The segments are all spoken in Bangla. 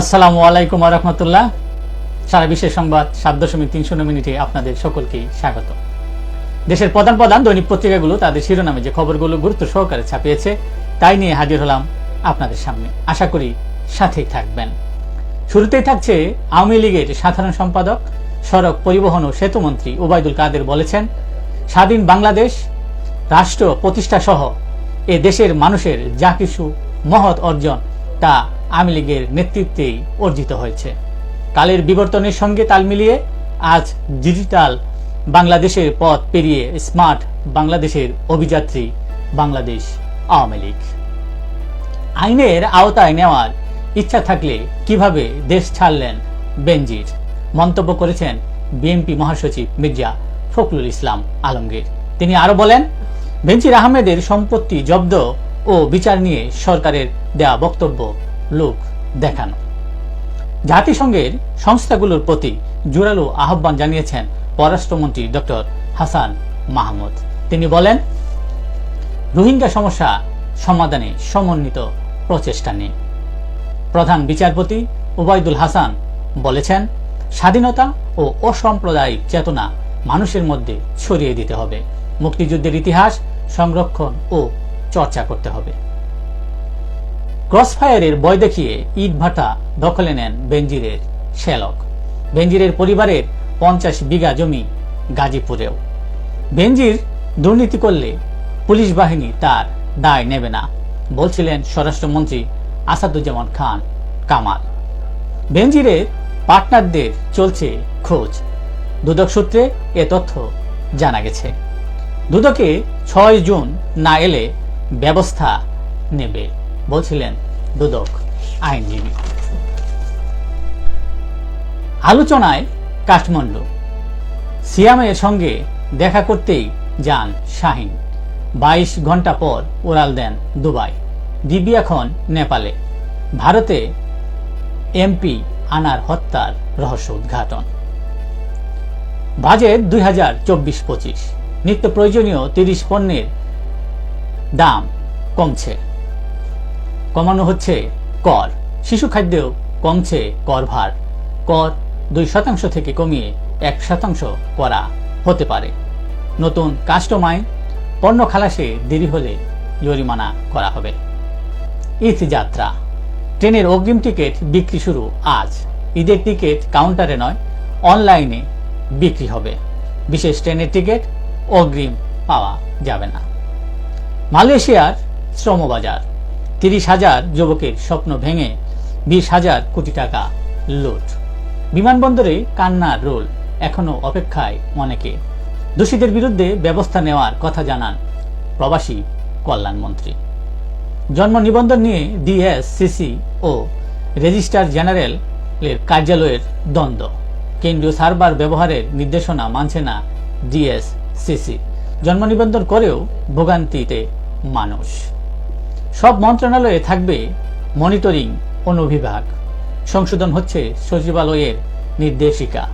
আসসালামু আলাইকুম রহমতুল্লাহ। সারা বিশ্বের সংবাদ সাত দশমিক তিন শূন্য মিনিটে আপনাদের সকলকেই স্বাগত। দেশের প্রধান প্রধান দৈনিক পত্রিকাগুলো তাদের শিরোনামে যে খবরগুলো গুরুত্ব সহকারে ছাপিয়েছে, তাই নিয়ে হাজির হলাম আপনাদের সামনে। আশা করি সাথেই থাকবেন। শুরুতেই থাকছে আওয়ামী লীগের সাধারণ সম্পাদক, সড়ক পরিবহন ও সেতুমন্ত্রী ওবায়দুল কাদের বলেছেন, স্বাধীন বাংলাদেশ, রাষ্ট্র প্রতিষ্ঠা সহ এ দেশের মানুষের যা কিছু মহৎ অর্জন তা আওয়ামী লীগের নেতৃত্বেই অর্জিত হয়েছে। কালের বিবর্তনের সঙ্গে তাল মিলিয়ে আজ ডিজিটাল বাংলাদেশের পথ পেরিয়ে স্মার্ট বাংলাদেশের অভিযাত্রী বাংলাদেশ আওয়ামী লীগ। আইনের আওতায় নেওয়ার ইচ্ছা থাকলে কীভাবে দেশ ছাড়লেন বেনজির? মন্তব্য করেছেন বিএনপি মহাসচিব মির্জা ফখরুল ইসলাম আলমগীর। তিনি আরও বলেন, বেনজির আহমেদের সম্পত্তি জব্দ ও বিচার নিয়ে সরকারের দেয়া বক্তব্য লোক দেখানো। জাতিসংঘের সংস্থাগুলোর প্রতি জোরালো আহ্বান জানিয়েছেন পররাষ্ট্রমন্ত্রী ডক্টর হাসান মাহমুদ। তিনি বলেন, রোহিঙ্গা সমস্যা সমাধানে সমন্বিত প্রচেষ্টা নেই। প্রধান বিচারপতি ওবায়দুল হাসান বলেছেন, স্বাধীনতা ও অসাম্প্রদায়িক চেতনা মানুষের মধ্যে ছড়িয়ে দিতে হবে। মুক্তিযুদ্ধের ইতিহাস, সংরক্ষণ ও চর্চা করতে হবে। ক্রসফায়ারের বয় দেখিয়ে ইট ভাটা দখলে নেন বেঞ্জিরের শ্যালক। বেঞ্জিরের পরিবারের পঞ্চাশ বিঘা জমি গাজীপুরেও। বেঞ্জির দুর্নীতি করলে পুলিশ বাহিনী তার দায় নেবে না, বলছিলেন স্বরাষ্ট্রমন্ত্রী আসাদুজ্জামান খান কামাল। বেঞ্জিরের পার্টনারদের চলছে খোঁজ। দুদক সূত্রে এ তথ্য জানা গেছে। দুদকে ছয় জুন না এলে ব্যবস্থা নেবে। বলছিলেন দুদক, আইনজীবী। আলোচনায় কাঠমান্ডু। সিয়ামের সঙ্গে দেখা করতেই যান শাহিন। বাইশ ঘণ্টা পর উড়াল দেন দুবাই, দিবি এখন নেপালে। ভারতে এমপি আনার হত্যার রহস্য উদ্ঘাটন। বাজেট দুই হাজার চব্বিশ পঁচিশ। নিত্য প্রয়োজনীয় তিরিশ পণ্যের দাম কমছে। কমানো হচ্ছে কর। শিশু খাদ্যেও কমছে কর ভার কর দুই শতাংশ থেকে কমিয়ে এক শতাংশ করা হতে পারে। নতুন কাস্টম আইন পণ্য খালাসে দেরি হলে জরিমানা করা হবে। যাত্রা ট্রেনের অগ্রিম টিকিট বিক্রি শুরু আজ। ঈদের টিকিট কাউন্টারে নয়, অনলাইনে বিক্রি হবে। বিশেষ ট্রেনের টিকিট অগ্রিম পাওয়া যাবে না। মালয়েশিয়ার শ্রমবাজার। তিরিশ হাজার যুবকের স্বপ্ন ভেঙে বিশ হাজার কোটি টাকা লুট। বিমানবন্দরে কান্নার রোল এখনও অপেক্ষায় অনেকে। দোষীদের বিরুদ্ধে ব্যবস্থা নেওয়ার কথা জানান প্রবাসী কল্যাণমন্ত্রী জন্ম নিবন্ধন নিয়ে ডিএসসিসি ও রেজিস্ট্রার জেনারেলের কার্যালয়ের দ্বন্দ্ব। কেন্দ্রীয় সার্ভার ব্যবহারের নির্দেশনা মানছে না ডিএসসিসি। জন্ম নিবন্ধন করেও ভোগান্তিতে মানুষ। সব মন্ত্রণালয়ে থাকবে মনিটরিং অনুবিভাগ সংশোধন হচ্ছে সচিবালয়ের নির্দেশিকা।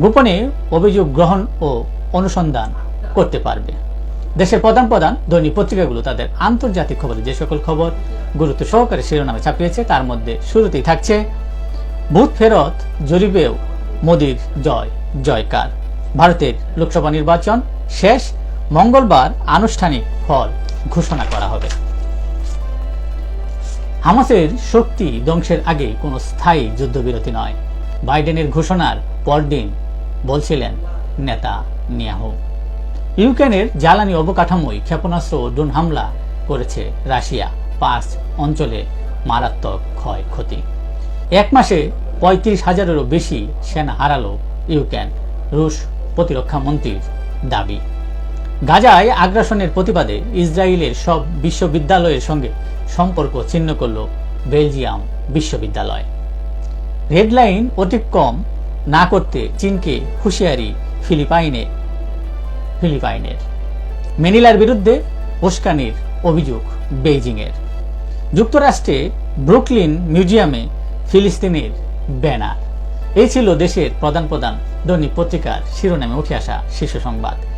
গোপনে অভিযোগ গ্রহণ ও অনুসন্ধান করতে পারবে। দেশের প্রধান প্রধান দৈনিক পত্রিকাগুলো তাদের আন্তর্জাতিক খবরে যে সকল খবর গুরুত্ব সহকারে শিরোনামে ছাপিয়েছে, তার মধ্যে শুরুতেই থাকছে, বুথ ফেরত জরিপেও মোদির জয়, জয়কার। ভারতের লোকসভা নির্বাচন শেষ, মঙ্গলবার আনুষ্ঠানিক ফল ঘোষণা করা হবে। হামাসের শক্তি ধ্বংসের আগে কোনো স্থায়ী যুদ্ধবিরতি নয়। বাইডেনের ঘোষণার পরদিন বলছিলেন নেতা নিয়াহু ইউক্রেনের জ্বালানি অবকাঠামোয় ক্ষেপণাস্ত্র ও ড্রোন হামলা করেছে রাশিয়া। পাঁচ অঞ্চলে মারাত্মক ক্ষয়ক্ষতি। এক মাসে পঁয়ত্রিশ হাজারেরও বেশি সেনা হারালো ইউক্রেন। রুশ প্রতিরক্ষা মন্ত্রীর দাবি। গাজায় আগ্রাসনের প্রতিবাদে ইসরায়েলের সব বিশ্ববিদ্যালয়ের সঙ্গে সম্পর্ক ছিন্ন করল বেলজিয়াম বিশ্ববিদ্যালয়। রেডলাইন অতিক্রম না করতে চীনকে হুঁশিয়ারি ফিলিপাইনে, ফিলিপাইনের। মেনিলার বিরুদ্ধে উস্কানির অভিযোগ বেইজিংয়ের। যুক্তরাষ্ট্রে ব্রুকলিন মিউজিয়ামে ফিলিস্তিনের ব্যানার। এই ছিল দেশের প্রধান প্রধান দৈনিক পত্রিকার শিরোনামে উঠে আসা শীর্ষ সংবাদ।